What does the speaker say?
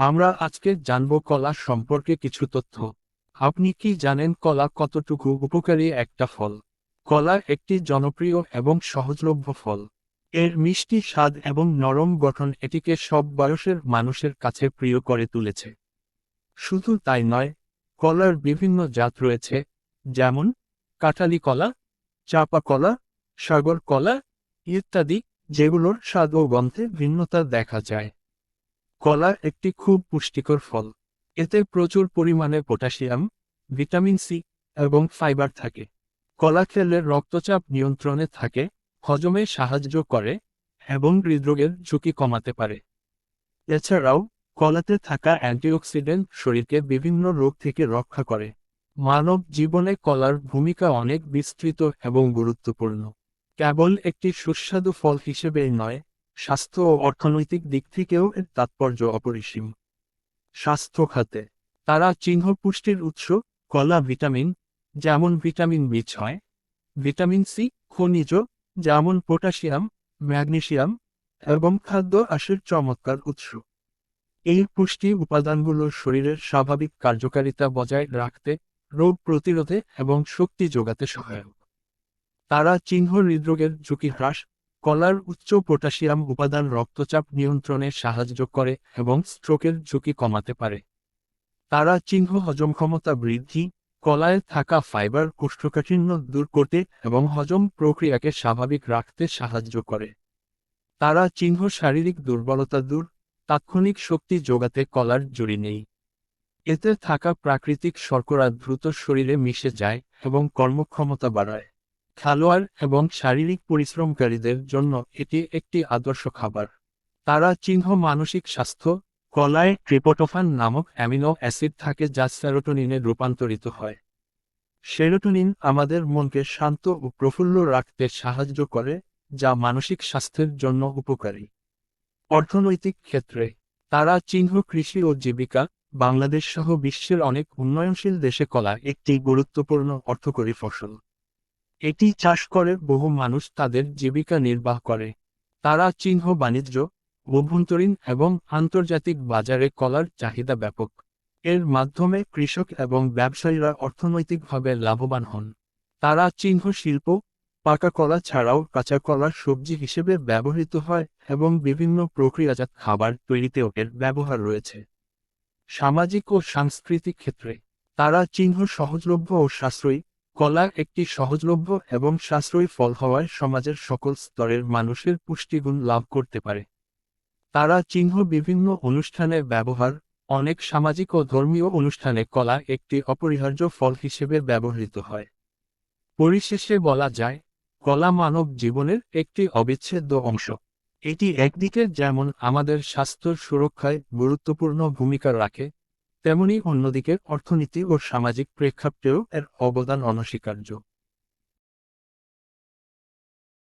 আমরা আজকে জানব কলা সম্পর্কে কিছু তথ্য। আপনি কি জানেন কলা কতটুকু উপকারী একটা ফল? কলা একটি জনপ্রিয় এবং সহজলভ্য ফল। এর মিষ্টি স্বাদ এবং নরম গঠন এটিকে সব বয়সের মানুষের কাছে প্রিয় করে তুলেছে। শুধু তাই নয়, কলার বিভিন্ন জাত রয়েছে, যেমন কাঁঠালি কলা, চাপা কলা, সাগর কলা ইত্যাদি, যেগুলোর স্বাদ ও গন্ধে ভিন্নতা দেখা যায়। কলা একটি খুব পুষ্টিকর ফল। এতে প্রচুর পরিমাণে পটাশিয়াম, ভিটামিন সি এবং ফাইবার থাকে। কলা খেলে রক্তচাপ নিয়ন্ত্রণে থাকে, হজমে সাহায্য করে এবং হৃদরোগের ঝুঁকি কমাতে পারে। এছাড়াও, কলাতে থাকা অ্যান্টিঅক্সিডেন্ট শরীরকে বিভিন্ন রোগ থেকে রক্ষা করে। মানব জীবনে কলার ভূমিকা অনেক বিস্তৃত এবং গুরুত্বপূর্ণ। কেবল একটি সুস্বাদু ফল হিসেবেই নয় স্বাস্থ্য ও অর্থনৈতিক দিক থেকেও এর তাৎপর্য অপরিসীম। স্বাস্থ্য খাতে, তারা চিহ্ন পুষ্টির উৎস, কলা, ভিটামিন, যেমন ভিটামিন বি ছয়, ভিটামিন সি, খনিজ, যেমন পটাশিয়াম ম্যাগনেসিয়াম এবং খাদ্য আশের চমৎকার উৎস। এই পুষ্টি উপাদানগুলো শরীরের স্বাভাবিক কার্যকারিতা বজায় রাখতে, রোগ প্রতিরোধে এবং শক্তি যোগাতে সহায়ক। তারা চিহ্ন হৃদরোগের ঝুঁকি হ্রাস কলার উচ্চ পটাশিয়াম উপাদান রক্তচাপ নিয়ন্ত্রণে সাহায্য করে এবং স্ট্রোকের ঝুঁকি কমাতে পারে। তারা চিহ্ন হজম ক্ষমতা বৃদ্ধি, কলায় থাকা ফাইবার কোষ্ঠকাঠিন্য দূর করতে এবং হজম প্রক্রিয়াকে স্বাভাবিক রাখতে সাহায্য করে। তারা চিহ্ন শারীরিক দুর্বলতা দূর, তাৎক্ষণিক শক্তি যোগাতে কলার জুড়ি নেই। এতে থাকা প্রাকৃতিক শর্করা দ্রুত শরীরে মিশে যায় এবং কর্মক্ষমতা বাড়ায়। খেলোয়াড় এবং শারীরিক পরিশ্রমকারীদের জন্য এটি একটি আদর্শ খাবার। তারা চিহ্ন মানসিক স্বাস্থ্য, কলায় ট্রিপোটোফান নামক অ্যামিনো অ্যাসিড থাকে যা সেরোটোনিনে রূপান্তরিত হয়। সেরোটোনিন আমাদের মনকে শান্ত ও প্রফুল্ল রাখতে সাহায্য করে, যা মানসিক স্বাস্থ্যের জন্য উপকারী। অর্থনৈতিক ক্ষেত্রে, তারা চিহ্ন কৃষি ও জীবিকা, বাংলাদেশ সহ বিশ্বের অনেক উন্নয়নশীল দেশে কলা একটি গুরুত্বপূর্ণ অর্থকরী ফসল। এটি চাষ করে বহু মানুষ তাদের জীবিকা নির্বাহ করে। তারা চিহ্ন বাণিজ্য, অভ্যন্তরীণ এবং আন্তর্জাতিক বাজারে কলার চাহিদা ব্যাপক। এর মাধ্যমে কৃষক এবং ব্যবসায়ীরা অর্থনৈতিকভাবে লাভবান হন। তারা চিহ্ন শিল্প, পাকা কলা ছাড়াও কাঁচা কলা সবজি হিসেবে ব্যবহৃত হয় এবং বিভিন্ন প্রক্রিয়াজাত খাবার তৈরিতেও এর ব্যবহার রয়েছে। সামাজিক ও সাংস্কৃতিক ক্ষেত্রে তারা চিহ্ন সহজলভ্য ও সাশ্রয়ী। কলা একটি সহজলভ্য এবং সাশ্রয়ী ফল হওয়ায় সমাজের সকল স্তরের মানুষের পুষ্টিগুণ লাভ করতে পারে। তারা চিহ্ন বিভিন্ন অনুষ্ঠানে ব্যবহার, অনেক সামাজিক ও ধর্মীয় অনুষ্ঠানে কলা একটি অপরিহার্য ফল হিসেবে ব্যবহৃত হয়। পরিশেষে বলা যায়, কলা মানব জীবনের একটি অবিচ্ছেদ্য অংশ। এটি একদিকে যেমন আমাদের স্বাস্থ্য সুরক্ষায় গুরুত্বপূর্ণ ভূমিকা রাখে তেমনি অন্যদিকে অর্থনীতি ও সামাজিক প্রেক্ষাপটেও এর অবদান অনস্বীকার্য।